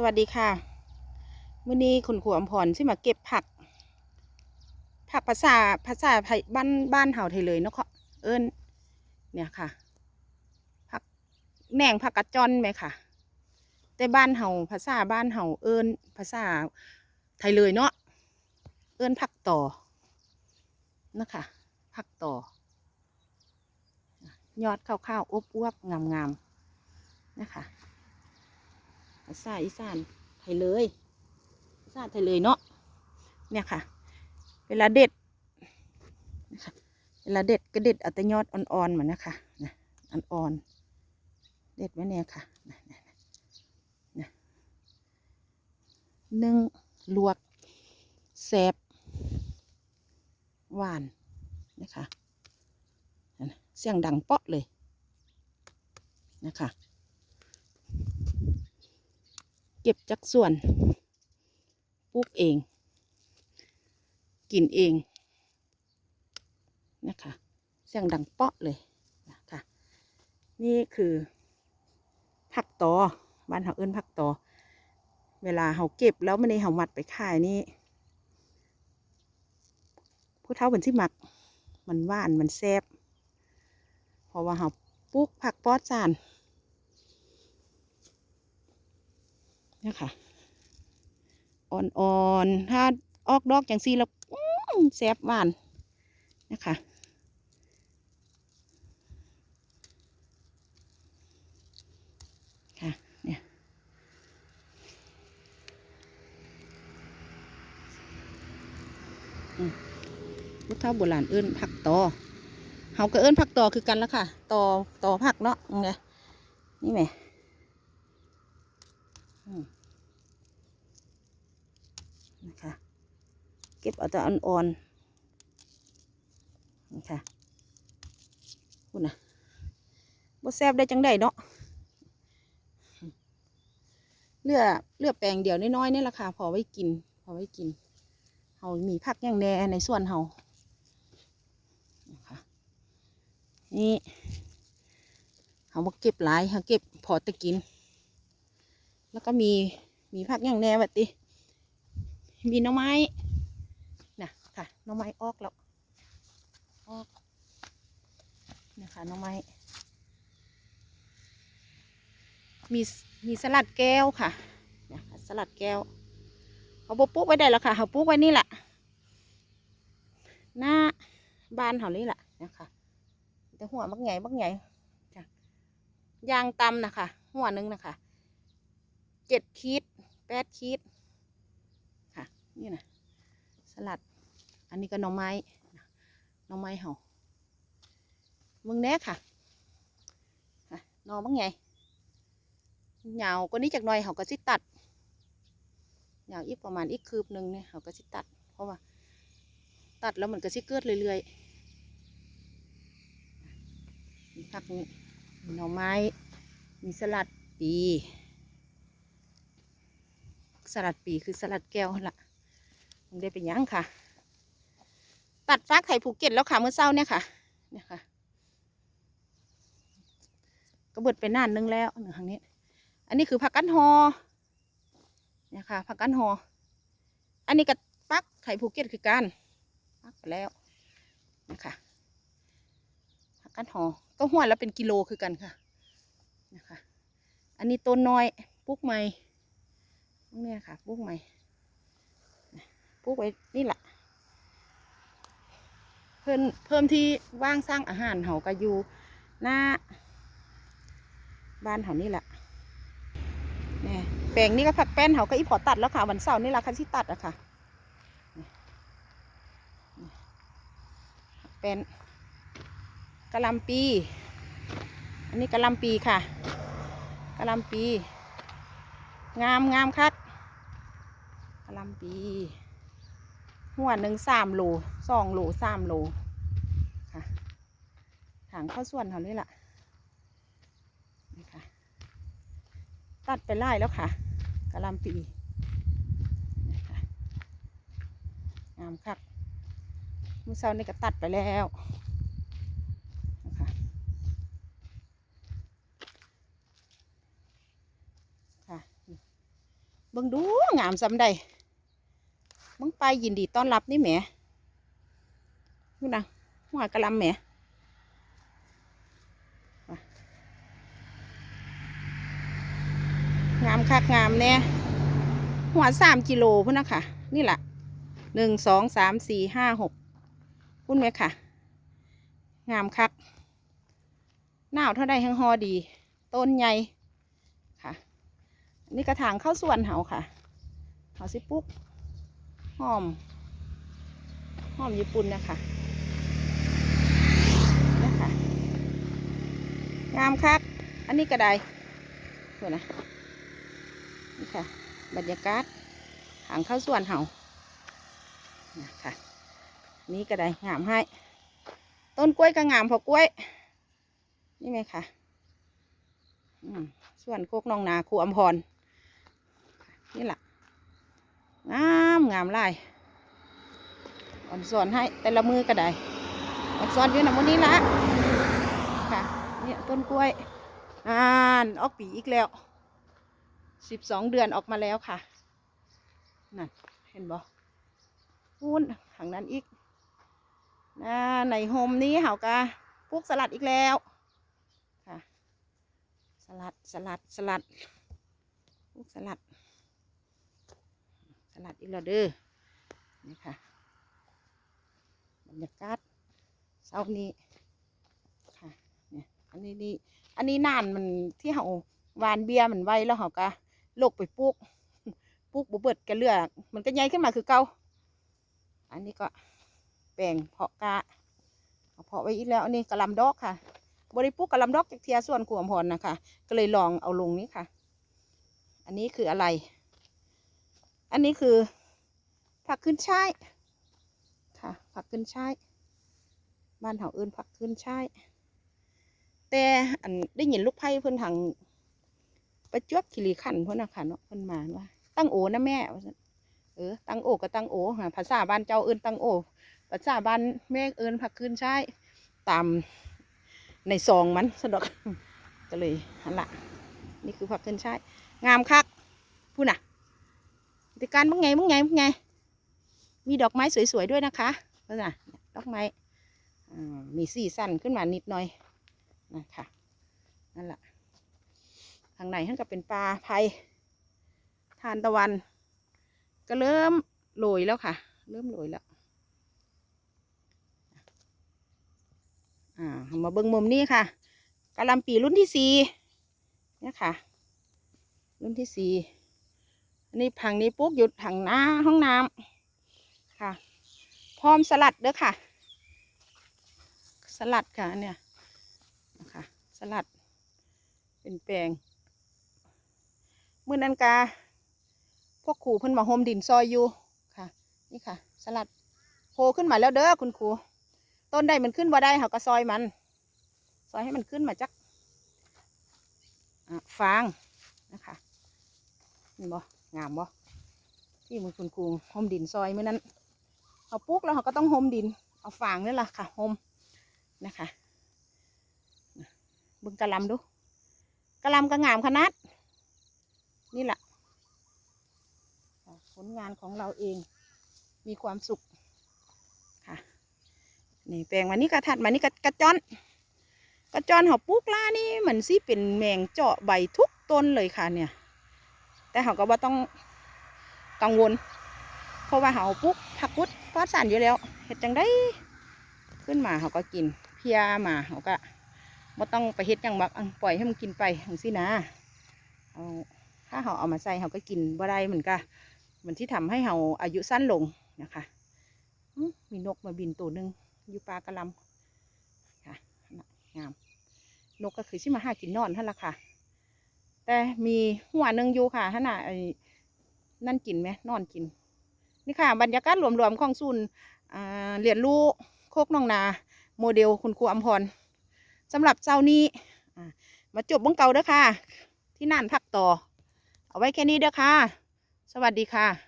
สวัสดีค่ะมื่อนี้คุณครูอมพรที่มาเก็บผัก ผักภาษาภาษาไทยบ้านบ้านเฮาไทยเลยเนาะเอิ้นเนี่ยค่ะ ผักแหน่งผักกระจอนไหมค่ะ แต่บ้านเฮาภาษาบ้านเฮาเอิ้นภาษาไทยเลยเนาะเอิ้นผักต่อนะคะผักต่อ ยอดข้าวๆอบอวบๆงามๆนะคะ ภาษาอีสานไทยเลยภาษาไทยเลยเนาะเนี่ยค่ะ เวลาเด็ดนะคะเวลาเด็ดก็เด็ดเอาแต่ยอดอ่อนๆมานะคะนะอ่อนๆเด็ดไว้เนี่ยค่ะนะนึ่งลวกแซบหวานนะคะเสียงดังเปาะเลยนะคะ เก็บจากส่วนปลูกเอง กินเองนะคะเสียงดังเปาะเลยนะคะนี่คือผักตอบ้านเขาเอิ้นผักตอ เวลาเขาเก็บแล้วไม่ได้เขามัดไปขายนี่ผู้เฒ่าเป็นที่หมัก มันหวานมันแซ่บเพราะว่าเขาปลูกผักปอดสาร เนี่ค่ะ อ่อนๆ ถ้าออกดอกอย่างซีแล้วแซบหวานนะคะค่ะเนี่ยพุทธาโบราณเอิ้นผักตอเฮาก็เอิ้นผักตอคือกันแล้วค่ะตอตอผักเนาะไงนี่ไหม อืมนะคะเก็บเอาแต่อ่อนๆนี่ค่ะคุณนะบ่แซบได้จังได้เนาะเลือเลือแปลงเดียวน้อยๆนี่แหละค่ะพอไว้กิน พอไว้กินเฮามีผักย่างแน่ในส่วนเฮานะคะนี่เฮาบ่เก็บหลายเฮาเก็บพอแตะกิน แล้วก็มีมีผักย่างแน่แบบติมีน่อไม้ ค่ะน่อไม้ออกแล้วออกนะคะน่อไม้มีมีสลัดแก้วค่ะนะคะสลัดแก้วเขาปลูกไว้ได้แล้วค่ะเขาปลูกไว้นี่แหละหน้าบ้านเขานี่แหละนะคะแต่หัวบักใหญ่บักใหญ่จ้ะยางตำนะคะหัวหนึ่งนะคะเจ็ดขีดแปดขีดค่ะ นี่นะสลัด อันนี้ก็หน่อไม้หน่อไม้เห่ามึงแน่ค่ะนอบ้างไงยาวกว่านี้จากหน่อยเขาก็สิตัดยาวอีกประมาณอีกคืบหนึ่งเนี่ยเขาก็สิตัด เพราะว่า ตัดแล้วมันก็สิเกิดเรื่อยๆมีผักนี้มีหน่อไม้ มีสลัดปี สลัดปีคือสลัดแก้วนั่นละมันได้เป็นยังค่ะ ตัดฟักไข่ภูเก็ตแล้วค่ะเมื่อเช้าเนี่ยค่ะ เนี่ยค่ะ ก็เบิดไปนานนึงแล้วหนึ่งครั้งนี้ อันนี้คือผักกันหอเนี่ยค่ะผักกันหออันนี้ก็ปักไข่ภูเก็ตคือกันปักไปแล้วนะคะผักกันหอก็หัวแล้วเป็นกิโลคือกันค่ะนะคะอันนี้ต้นน้อยปลูกใหม่เนี่ยค่ะปลูกใหม่ปลูกไว้นี่แหละ พิ่มเพิ่มที่ว่างสร้างอาหารเขาก็อยู่หน้า บ้านเขานี่แหละเนี่ยแปลงนี่ก็ผักแป้นเขาก็อีพอตัดแล้วค่ะวันเสาร์นี่ละคันที่ตัดอะค่ะนี่นี่ผักแป้นกะลำปี อันนี้กะลำปีค่ะกะลำปี งามงามคักกะลำปี หัวหนึ่งสามโลสองโลสามโลค่ะถางข้าส่วนเขานี่แหละนี่ค่ะ ตัดไปไล่แล้วค่ะกะลำปีงามคักมือเช้านี่ก็ตัดไปแล้วนะคะค่ะบิ่งดูงามซำใด มึงไปยินดีต้อนรับนี่แหมนู่นะหัวกระลำแหมว่ะงามคักงามแน่หัวสามกิโลพุ่นนะค่ะ นี่แหละหนึ่งสองสามสี่ห้าหกพุ่นไหมค่ะ งามคักหนาวเท่าใดแห้งฮอดี ต้นใหญ่ค่ะอันนี้กระถางเข้าสวนเฮาค่ะเฮาสิปลูก หอม หอมญี่ปุ่นนะคะนะคะงามคักอันนี้ก็ได้เพื่อนนะนี่ค่ะ บรรยากาศทางข้าวสวนเฮานะคะนี่ก็ได้งามให้ ต้นกล้วยก็งามพอกล้วย นี่ไหมคะอืมส่วนโคกนองนาครูอัมพรนี่แหละ งามงามลายอ่อนสอนให้แต่ละมือก็ได้อ่อนสอนอยู่นะวันนี้ละค่ะเนี่ยต้นกล้วยอ่านออกปีอีกแล้วสิบสองเดือนออกมาแล้วค่ะ นั่น เห็นบ่พูนทางนั้นอีกนะในโฮมนี้เฮากะปลูกสลัดอีกแล้วค่ะ สลัดสลัดสลัดปลูกสลัด ลัดอีกแล้วเด้อนี่ค่ะบรรยากาศเช้านี้ค่ะเนี่ยอันนี้นี่อันนี้นานมันที่เขาวานเบียมันไว้แล้วเขาก็ลกไปปลูกปลูกบุเบิดกันเลือกมันก็ใหญ่ขึ้นมาคือเก่าอันนี้ก็แปลงเพาะกะเพาะไว้อีกแล้วอันนี้กระลำดอกค่ะบริปลูกกระลำดอกจากเทียส่วนขวมพรนะคะก็เลยลองเอาลงนี้ค่ะ อันนี้คืออะไร อันนี้คือ ผักขึ้นช่ายค่ะ ผักขึ้นช่ายบ้านเฮาเอิ้นผักขึ้นช่ายแต่อันได้ยินลูกไผ่เพิ่นทางประจวบคีรีขันเพิ่นนะค่ะเนาะเพิ่นมาว่า ตั้งโอนะแม่เออตั้งโอก็ตั้งโอหาภาษาบ้านเจ้าเอิ้นตั้งโอภาษาบ้านแม่เอิ้นผักขึ้นช่ายตามในซองมันสะดอกก็เลยหันละนี่คือผักขึ้นช่ายงามคักพูดน่ะ ติการมึงไงมึงไงมึงไง มีดอกไม้สวยๆด้วยนะคะก็นะดอกไม้มีสีสันขึ้นมานิดหน่อยนะคะนั่นแหละทางในท่านก็เป็นปลาไพทานตะวัน ก็เริ่มโรยแล้วค่ะ เริ่มโรยแล้วอ่ามาเบิ้งมุมนี้ค่ะกะลำปีรุ่นที่สี่เนี่ยค่ะ รุ่นที่สี่ นนี้ผังนี้ปลูกอยู่ถังหน้าห้องน้ำค่ะ พร้อมสลัดเด้อค่ะ สลัดค่ะเนี่ยนะคะสลัด เป็นแปลงมื่อนันกาพวกครูเพิ่นมาโฮมดินซอยอยู่ค่ะ นี่ค่ะ สลัดโผล่ขึ้นมาแล้วเด้อคุณครูต้นใดมันขึ้นบ่ได้เขาก็ซอยมัน ซอยให้มันขึ้นมาจักฟางนะคะนี่บ่ งามบ่ที่มือคุณครูโฮมดินซอยเมื่อนั้นเอาปุ๊กแล้วเขาก็ต้องโฮมดิน เอาฟางนี่แหละค่ะโฮมนะคะบึงกระลำดูกระลำก็งามขนาด นี่แหละผลงานของเราเองมีความสุขค่ะนี่แปลงมานี่กระถัดมานี่กระกระจอนกระจอนเขาปลูกล่านี่เหมือนสิเป็นแมงเจาะใบทุกต้นเลยค่ะเนี่ย แต่เขาก็ว่าต้องกังวล เพราะว่าเขาปลูกผักพุดปลอดสารอยู่แล้วเห็ดจังได้ขึ้นมาเขาก็กิน เพียมาเขาก็ไม่ต้องไปเฮ็ดยังบักปล่อยให้มันกินไปอย่างสินะเอาถ้าเขาเอามาใส่เขาก็กินบ่ได้เหมือนกันมันที่ทำให้เขาอายุสั้นลงนะคะมีนกมาบินตัวหนึ่งอยู่ปลากระลำค่ะงามนกก็คือที่มาหากินนอนท่านละค่ะ แต่มีหัวหนึ่งอยู่ค่ะท่านน่ะไอ้นั่นกินไหมนอนกิน นี่ค่ะ บรรยากาศรวมๆของศูนย์เรียนรู้โคกน้องนา โมเดลคุณครูอัมพรสำหรับเจ้านี้มาจบบังเก่าเด้อค่ะ ที่นั่นพักต่อ เอาไว้แค่นี้เด้อค่ะ สวัสดีค่ะ